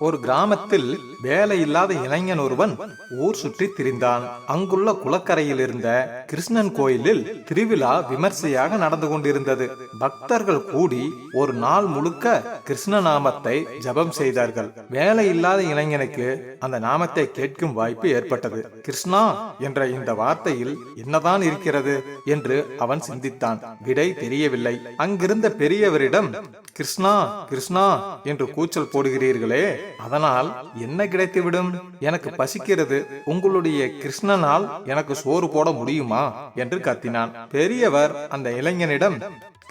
ஒரு கிராமத்தில் வேலை இல்லாத இளைஞன் ஒருவன் ஊர் சுற்றி திரிந்தான். அங்குள்ள குளக்கரையில் இருந்த கிருஷ்ணன் கோயிலில் திருவிழா விமர்சையாக நடந்து கொண்டிருந்தது. பக்தர்கள் கூடி ஒரு நாள் முழுக்க கிருஷ்ண நாமத்தை ஜபம் செய்தார்கள். வேலை இல்லாத இளைஞனுக்கு அந்த நாமத்தை கேட்கும் வாய்ப்பு ஏற்பட்டது. கிருஷ்ணா என்ற இந்த வார்த்தையில் என்னதான் இருக்கிறது என்று அவன் சிந்தித்தான். விடை தெரியவில்லை. அங்கிருந்த பெரியவரிடம் கிருஷ்ணா கிருஷ்ணா என்று கூச்சல் போடுகிறீர்களே அதனால் என்ன கிடைத்துவிடும்? எனக்கு பசிக்கிறது. உங்களுடைய கிருஷ்ணனால் எனக்கு சோறு போட முடியுமா? என்று கத்தினான். பெரியவர் அந்த இளைஞனிடம்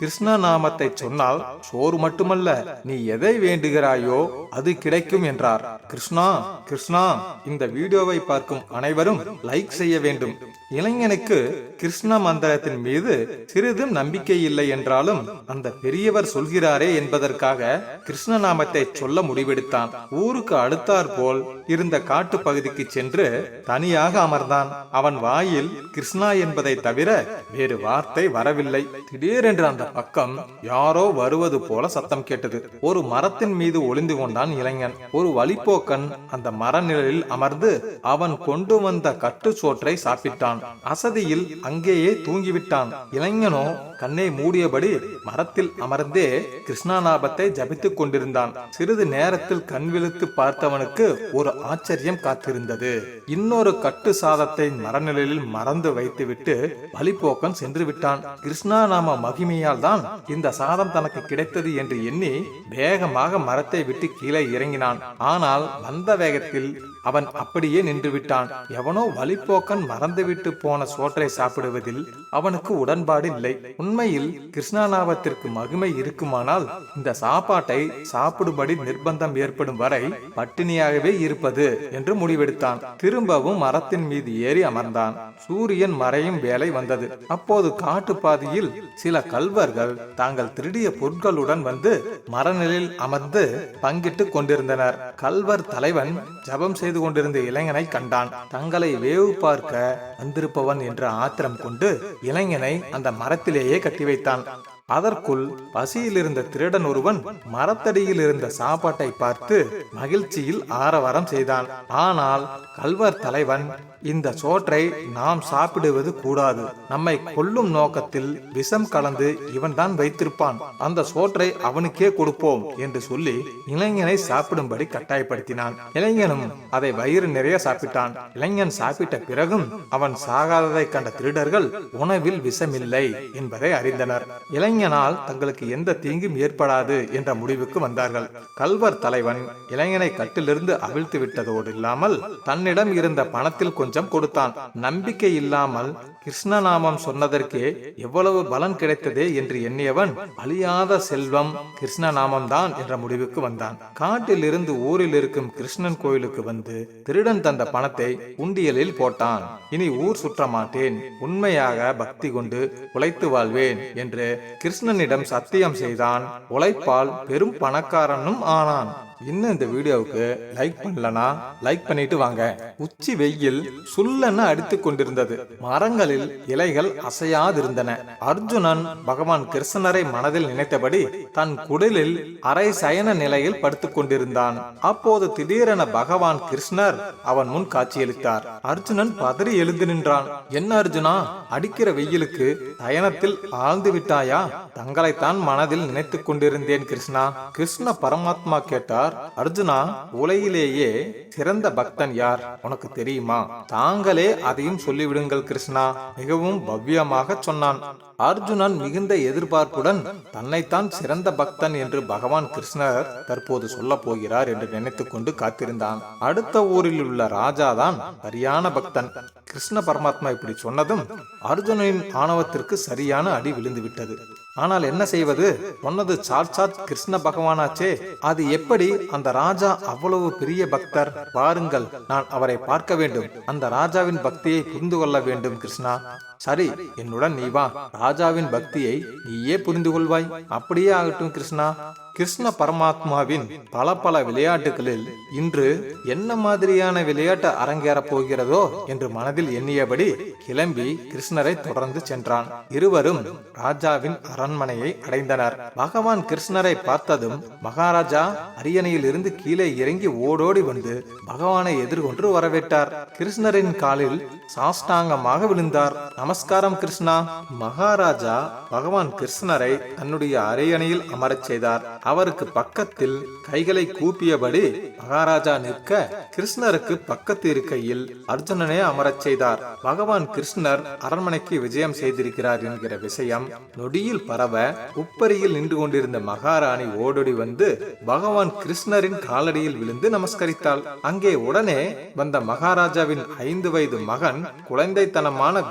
கிருஷ்ண நாமத்தை சொன்னால் சோறு மட்டுமல்ல நீ எதை வேண்டுகிறாயோ அது கிடைக்கும் என்றார். கிருஷ்ணா கிருஷ்ணா இந்த வீடியோவை பார்க்கும் அனைவரும் லைக் செய்ய வேண்டும். இளைஞனுக்கு கிருஷ்ண மந்திரத்தின் மீது சிறிதும் நம்பிக்கை இல்லை என்றாலும் அந்த பெரியவர் சொல்கிறாரே என்பதற்காக கிருஷ்ண நாமத்தை சொல்ல முடிவெடுத்தான். ஊருக்கு அடுத்தாற் போல் இருந்த காட்டு பகுதிக்கு சென்று தனியாக அமர்ந்தான். அவன் வாயில் கிருஷ்ணா என்பதை தவிர வேறு வார்த்தை வரவில்லை. திடீரென்று அந்த பக்கம் யாரோ வருவது போல சத்தம் கேட்டது. ஒரு மரத்தின் மீது ஒளிந்து கொண்டான் இளைஞன். ஒரு வழிப்போக்கன் அந்த மர நிழலில் அமர்ந்து அவன் கொண்டு வந்த கட்டு சோற்றை சாப்பிட்டான். அசதியில் அங்கேயே தூங்கிவிட்டான். இளைஞனோ கண்ணை மூடியபடி மரத்தில் அமர்ந்தே கிருஷ்ணாநாபத்தை ஜபித்துக் கொண்டிருந்தான். சிறிது நேரத்தில் கண் விழித்து பார்த்தவனுக்கு ஒரு ஆச்சரியம் காத்திருந்தது. இன்னொரு கட்டு சாதத்தை மரநிலையில் மறந்து வைத்துவிட்டு வழிபோக்கன் சென்று விட்டான் கிருஷ்ணா நாம மகிமையால் தான் இந்த சாதம் தனக்கு கிடைத்தது என்று எண்ணி வேகமாக மரத்தை விட்டு கீழே இறங்கினான். ஆனால் வந்த வேகத்தில் அவன் அப்படியே நின்று விட்டான் எவனோ வழிப்போக்கன் மறந்துவிட்டு போன சோற்றை சாப்பிடுவதில் அவனுக்கு உடன்பாடு இல்லை. உண்மையில் கிருஷ்ணாநாபத்திற்கு மகிமை இருக்குமானால் இந்த சாப்பாட்டை சாப்பிடும்படி நிர்பந்தம் ஏற்படும் வரை பட்டினியாகவே சந்திப்பது என்று முடிவெடுத்தான். திரும்பவும் மரத்தின் மீது ஏறி அமர்ந்தான். சூரியன் மறையும் வேலை வந்தது. அப்போது காட்டுப்பாதையில் சில கல்வர்கள் தாங்கள் திருடிய பொருட்களுடன் வந்து மரநிலையில் அமர்ந்து பங்கிட்டு கொண்டிருந்தனர். கல்வர் தலைவன் ஜபம் செய்து கொண்டிருந்த இளைஞனை கண்டான். தங்களை வேவு பார்க்க வந்திருப்பவன் என்ற ஆத்திரம் கொண்டு இளைஞனை அந்த மரத்திலேயே கட்டி வைத்தான். அதற்குள் பசியில் இருந்த திருடன் ஒருவன் மரத்தடியில் இருந்த சாப்பாட்டை பார்த்து மகிழ்ச்சியில் ஆரவாரம் செய்தான். ஆனால் கல்வர் தலைவன் இந்த சோற்றை நாம் சாப்பிடுவது கூடாது. நம்மை கொல்லும் நோக்கத்தில் விஷம் கலந்து இவன் தான் வைத்திருப்பான். அந்த சோற்றை அவனுக்கே கொடுப்போம் என்று சொல்லி இளைஞனை சாப்பிடும்படி கட்டாயப்படுத்தினான். இளைஞனும் அதை வயிறு நிறைய சாப்பிட்டான். இளைஞன் சாப்பிட்ட பிறகும் அவன் சாகாததை கண்ட திருடர்கள் உணவில் விஷமில்லை என்பதை அறிந்தனர். இளைஞன் இளைஞனால் தங்களுக்கு எந்த தீங்கும் ஏற்படாது என்ற முடிவுக்கு வந்தார்கள். கல்வர் தலைவன் இளைஞனை கட்டிலிருந்து அவிழ்த்து விட்டதோடு இல்லாமல் தன்னிடம் இருந்த பணத்தில் கொஞ்சம் கொடுத்தான். நம்பிக்கை இல்லாமல் கிருஷ்ணநாமம் சொன்னதற்கே எவ்வளவு பலன் கிடைத்ததே என்று எண்ணியவன் அழியாத செல்வம் கிருஷ்ணநாமம் தான் என்ற முடிவுக்கு வந்தான். காட்டில் இருந்து ஊரில் இருக்கும் கிருஷ்ணன் கோயிலுக்கு வந்து திருடன் தந்த பணத்தை உண்டியலில் போட்டான். இனி ஊர் சுற்ற மாட்டேன் உண்மையாக பக்தி கொண்டு உழைத்து வாழ்வேன் என்று கிருஷ்ணனிடம் சத்தியம் செய்தான். உழைப்பால் பெரும் பணக்காரனும் ஆனான். இன்னும் இந்த வீடியோவுக்கு? லைக் பண்ணலனா? லைக் பண்ணிட்டு வாங்க. உச்சி வெயில் சுல்லன்னு அடித்து கொண்டிருந்தது. மரங்களில் இலைகள் அசையாதிருந்தன. அர்ஜுனன் பகவான் கிருஷ்ணரை மனதில் நினைத்தபடி தன் குடலில் அரை சயன நிலையில் படுத்துக் கொண்டிருந்தான். அப்போது திடீரென பகவான் கிருஷ்ணர் அவன் முன் காட்சியளித்தார். அர்ஜுனன் பதறி எழுந்து நின்றான். என்ன அர்ஜுனா அடிக்கிற வெயிலுக்கு சயனத்தில் ஆழ்ந்து விட்டாயா? தங்களைத்தான் மனதில் நினைத்துக் கொண்டிருந்தேன் கிருஷ்ணா. கிருஷ்ண பரமாத்மா கேட்டார் அர்ஜுனா உலகிலேயே சிறந்த பக்தன் யார்? உனக்கு தெரியுமா? தாங்களே அதையும் சொல்லிவிடுங்கள் கிருஷ்ணா. மிகவும் பவ்யமாக சொன்னான். அர்ஜுனன் மிகுந்த எதிர்பார்ப்புடன் தன்னைத்தான் சிறந்த பக்தன் என்று பகவான் கிருஷ்ணர் தற்போது சொல்ல போகிறார் என்று நினைத்துக் கொண்டு காத்திருந்தான். அடுத்த ஊரில் உள்ள ராஜாதான் சரியான பக்தன். கிருஷ்ண பரமாத்மா இப்படி சொன்னதும் அர்ஜுனனின் ஆணவத்திற்கு சரியான அடி விழுந்து விட்டது ஆனால் என்ன செய்வது? சொன்னது சாட்சாத் கிருஷ்ண பகவானாச்சே. அது எப்படி? அந்த ராஜா அவ்வளவு பெரிய பக்தர். பாருங்கள் நான் அவரை பார்க்க வேண்டும். அந்த ராஜாவின் பக்தியை புரிந்து கொள்ள வேண்டும் கிருஷ்ணா. சரி என்னுடன் நீ வா. ராஜாவின் பக்தியை நீயே புரிந்து கொள்வாய் அப்படியே ஆகட்டும் கிருஷ்ணா. கிருஷ்ண பரமாத்மாவின் பல பல விளையாட்டுகளில் இன்று என்ன மாதிரியான விளையாட்டு அரங்கேறப் போகிறதோ என்று மனதில் எண்ணியபடி கிளம்பி கிருஷ்ணரை தொடர்ந்து சென்றான். இருவரும் ராஜாவின் அரண்மனையை அடைந்தனர். பகவான் கிருஷ்ணரை பார்த்ததும் மகாராஜா அரியணையில் இருந்து கீழே இறங்கி ஓடோடி வந்து பகவானை எதிர்கொண்டு வரவேற்றார். கிருஷ்ணரின் காலில் சாஷ்டாங்கமாக விழுந்தார். நமஸ்காரம் கிருஷ்ணா. மகாராஜா பகவான் கிருஷ்ணரை தன்னுடைய அரியணையில் அமரச் செய்தார். அவருக்கு பக்கத்தில் கைகளை கூப்பியபடி மகாராஜா நிற்க கிருஷ்ணருக்கு பக்கத்து இருக்கையில் அர்ஜுனனே அமரச் செய்தார். பகவான் கிருஷ்ணர் அரண்மனைக்கு விஜயம் செய்திருக்கிறார் என்கிற விஷயம் நொடியில் பரவ உப்பரியில் நின்று கொண்டிருந்த மகாராணி ஓடோடி வந்து பகவான் கிருஷ்ணரின் காலடியில் விழுந்து நமஸ்கரித்தாள். அங்கே உடனே வந்த மகாராஜாவின் ஐந்து வயது மகன் குழந்தைத்தனமான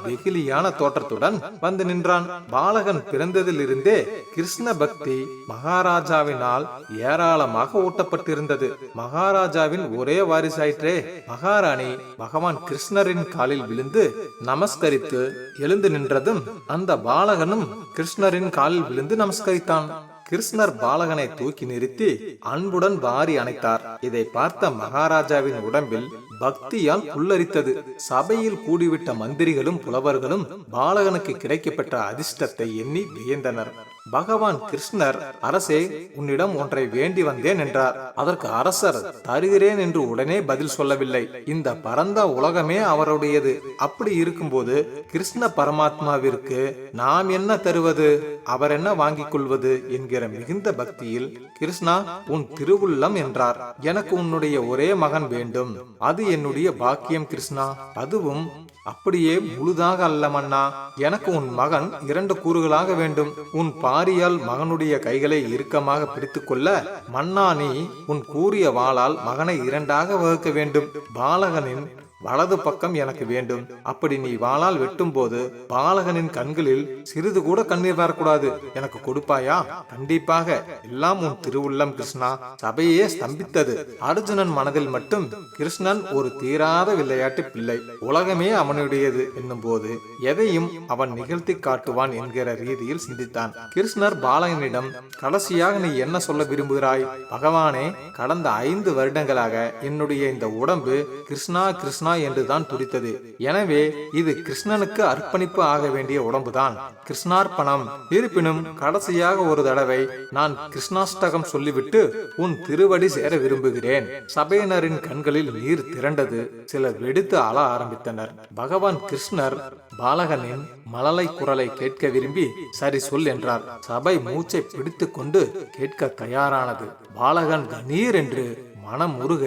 வெகுலியான தோற்றத்துடன் வந்து நின்றான். பாலகன் பிறந்ததிலிருந்தே கிருஷ்ண பக்தி மகாராஜாவினால் ஏராளமாக ஊட்டப்பட்டிருந்தது. மகாராஜாவின் ஒரே வாரிசாயிற்றே மகாராணி பகவான் கிருஷ்ணரின் காலில் விழுந்து நமஸ்கரித்து எழுந்து நின்றதும் அந்த பாலகனும் கிருஷ்ணரின் காலில் விழுந்து நமஸ்கரித்தான். கிருஷ்ணர் பாலகனை தூக்கி நிறுத்தி அன்புடன் வாரி அணைத்தார். இதை பார்த்த மகாராஜாவின் உடம்பில் பக்தியால் புல்லரித்தது. சபையில் கூடிவிட்ட மந்திரிகளும் புலவர்களும் பாலகனுக்கு கிடைக்கப்பெற்ற அதிர்ஷ்டத்தை எண்ணி வியந்தனர். பகவான் கிருஷ்ணர் அரசே உன்னிடம் ஒன்றை வேண்டி வந்தேன் என்றார். அதற்கு அரசர் தருகிறேன் என்று உடனே பதில் சொல்லவில்லை. இந்த பரந்த உலகமே அவருடையது. அப்படி இருக்கும்போது கிருஷ்ண பரமாத்மாவிற்கு நாம் என்ன தருவது? அவர் என்ன வாங்கிக் கொள்வது? என்கிற மிகுந்த பக்தியில் கிருஷ்ணா உன் திருவுள்ளம் என்றார். எனக்கு உன்னுடைய ஒரே மகன் வேண்டும். அது என்னுடைய பாக்கியம் கிருஷ்ணா. அதுவும் அப்படியே முழுதாக அல்ல மன்னா. எனக்கு உன் மகன் இரண்டு கூறுகளாக வேண்டும். உன் பாரியால் மகனுடைய கைகளை இறுக்கமாக பிடித்துக்கொள்ள மன்னா நீ உன் கூறிய வாளால் மகனை இரண்டாக வகுக்க வேண்டும். பாலகனின் வலது பக்கம் எனக்கு வேண்டும். அப்படி நீ வாளால் வெட்டும் போது பாலகனின் கண்களில் சிறிது கூட கண்ணீர் வரக்கூடாது. எனக்கு கொடுப்பாயா? கண்டிப்பாக. எல்லாம் உன் திருவுள்ளம் கிருஷ்ணா. சபையே ஸ்தம்பித்தது. அர்ஜுனன் மனதில் மட்டும் கிருஷ்ணன் ஒரு தீராத விளையாட்டு பிள்ளை. உலகமே அவனுடையது என்னும் போது எதையும் அவன் நிகழ்த்தி காட்டுவான் என்கிற ரீதியில் சிந்தித்தான். கிருஷ்ணர் பாலகனிடம் கடைசியாக நீ என்ன சொல்ல விரும்புகிறாய்? பகவானே கடந்த ஐந்து வருடங்களாக என்னுடைய இந்த உடம்பு கிருஷ்ணா கிருஷ்ணா என்றுதான் துடித்தது. எனவே இது கிருஷ்ணனுக்கு அர்ப்பணிப்பு ஆக வேண்டிய உடம்புதான். கிருஷ்ணார்ப்பணம். இருப்பினும் கடைசியாக ஒரு தடவை நான் கிருஷ்ணாஷ்டகம் சொல்லிவிட்டு உன் திருவடி சேர விரும்புகிறேன். சபையினரின் கண்களில் நீர் திரண்டது. சிலர் வெடித்து அழ ஆரம்பித்தனர். பகவான் கிருஷ்ணர் பாலகனின் மலலை குரலை கேட்க விரும்பி சரி சொல் என்றார். சபை மூச்சை பிடித்துக் கொண்டு கேட்க தயாரானது. பாலகன் கணீர் என்று மனம் உருக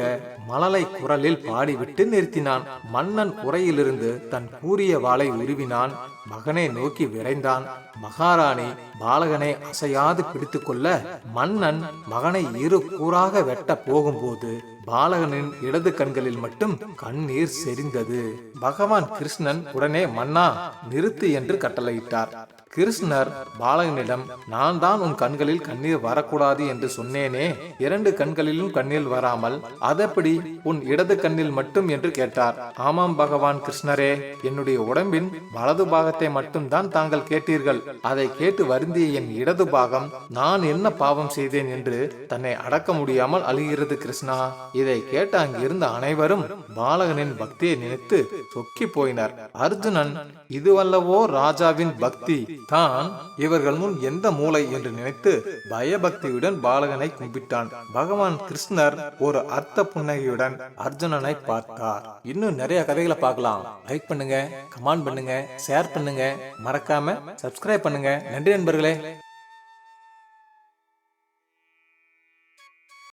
மலலை குரலில் பாடிவிட்டு நிறுத்தினான். மன்னன் உரையிலிருந்து தன் கூறிய வாளை உருவினான். மகனை நோக்கி விரைந்தான். மகாராணி பாலகனை அசையாது பிடித்துக்கொள்ள மன்னன் மகனை இரு கூறாக வெட்ட போகும்போது பாலகனின் இடது கண்களில் மட்டும் கண்ணீர் செறிந்தது. பகவான் கிருஷ்ணன் உடனே மன்னா நிறுத்து என்று கட்டளையிட்டார். கிருஷ்ணர் பாலகனிடம் நான் தான் உன் கண்களில் கண்ணீர் வரக்கூடாது என்று சொன்னேனே. இரண்டு கண்களிலும் கண்ணீர் வராமல் அதப்படி உன் இடது கண்ணில் மட்டும்? என்று கேட்டார். ஆமாம் பகவான் கிருஷ்ணரே என்னுடைய உடம்பின் வலது பாகத்தை மட்டும்தான் தாங்கள் கேட்டீர்கள். அதை கேட்டு வருந்திய என் இடது பாகம் நான் என்ன பாவம் செய்தேன் என்று தன்னை அடக்க முடியாமல் அழுகிறது கிருஷ்ணா. இதை கேட்ட அங்கிருந்த அனைவரும் பாலகனின் பக்தியை நினைத்து சொக்கி போயினர். அர்ஜுனன் இதுவல்லவோ ராஜாவின் பக்தி தான் இவர்கள் முன் எந்த மூளை என்று நினைத்து பயபக்தியுடன் பாலகனை கும்பிட்டான். பகவான் கிருஷ்ணர் ஒரு அர்த்த புன்னகையுடன் அர்ஜுனனை பார்த்தார். இன்னும் நிறைய கதைகளை பார்க்கலாம். லைக் பண்ணுங்க கமெண்ட் பண்ணுங்க ஷேர் பண்ணுங்க. மறக்காம சப்ஸ்கிரைப் பண்ணுங்க. நன்றி நண்பர்களே.